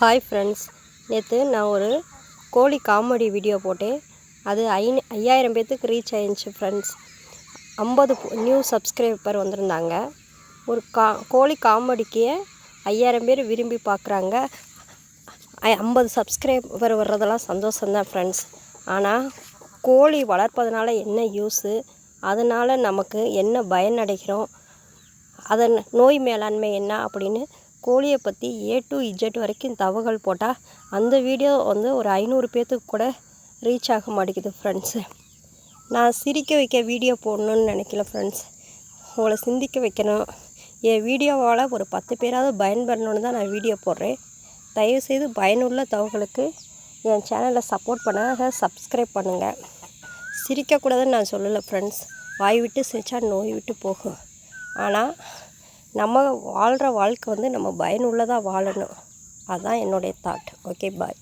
Hi friends நேற்று நான் ஒரு கோழி காமெடி வீடியோ போட்டேன். அது ஐநூ ஐயாயிரம் பேர்த்துக்கு ரீச் ஆயிருந்துச்சு ஃப்ரெண்ட்ஸ் ஐம்பது நியூ சப்ஸ்கிரைபர் வந்திருந்தாங்க. ஒரு கா கோழி காமெடிக்கு ஐயாயிரம் பேர் விரும்பி பார்க்குறாங்க ஐம்பது சப்ஸ்கிரைபர் வர்றதெல்லாம் சந்தோஷம்தான் ஃப்ரெண்ட்ஸ் ஆனால் கோழி வளர்ப்பதனால என்ன யூஸு அதனால் நமக்கு என்ன பயன் அடைகிறோம் அதன் நோய் மேலாண்மை என்ன? அப்படின்னு கோழியை பற்றி ஏ டு இஜெட் வரைக்கும் தவகள் போட்டால் அந்த வீடியோ வந்து ஒரு ஐநூறு பேர்த்துக்கு கூட ரீச் ஆக மாட்டேங்குது ஃப்ரெண்ட்ஸு நான் சிரிக்க வைக்க வீடியோ போடணுன்னு நினைக்கல ஃப்ரெண்ட்ஸ் உங்களை சிந்திக்க வைக்கணும். என் வீடியோவால் ஒரு பத்து பேராவது பயன்பெறணும்னு தான் நான் வீடியோ போடுறேன். தயவுசெய்து பயனுள்ள தகவலுக்கு என் சேனலை சப்போர்ட் பண்ண சப்ஸ்கிரைப் பண்ணுங்கள் சிரிக்கக்கூடாதுன்னு நான் சொல்லலை ஃப்ரெண்ட்ஸ் வாய் விட்டு சிரித்தா நோய் விட்டு போகும். ஆனால் நம்ம வாழ்கிற வாழ்க்கை வந்து நம்ம பயனுள்ளதாக வாழணும். அதுதான் என்னுடைய தாட் ஓகே பாய்